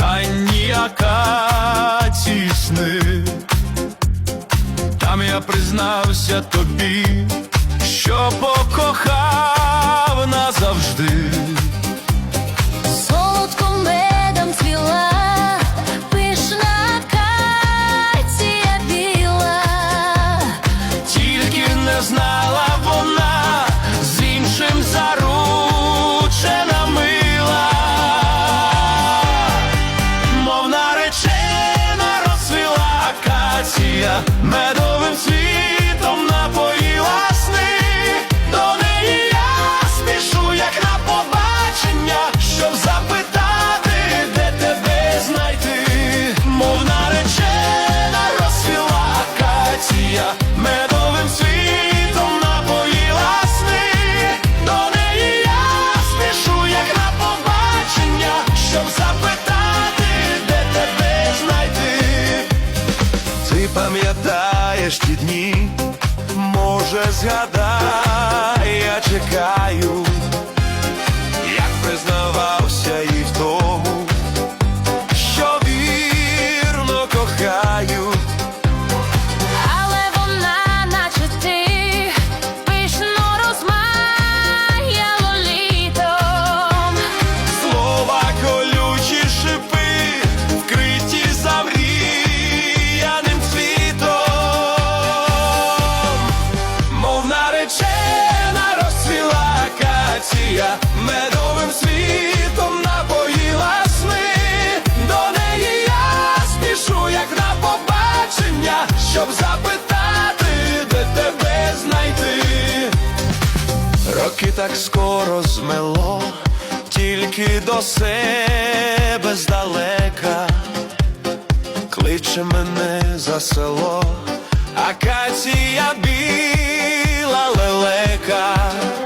ранні акації сни. Там я признався тобі, що покохав назавжди. Щоб запитати, де тебе знайти. Ти пам'ятаєш ті дні, може згадай, я чекаю, наречена розцвіла акація, медовим світом напоїла сни, до неї я спішу, як на побачення, щоб запитати, де тебе знайти. Роки так скоро змело, тільки до себе здалека, кличе мене за село, акація біла лелека.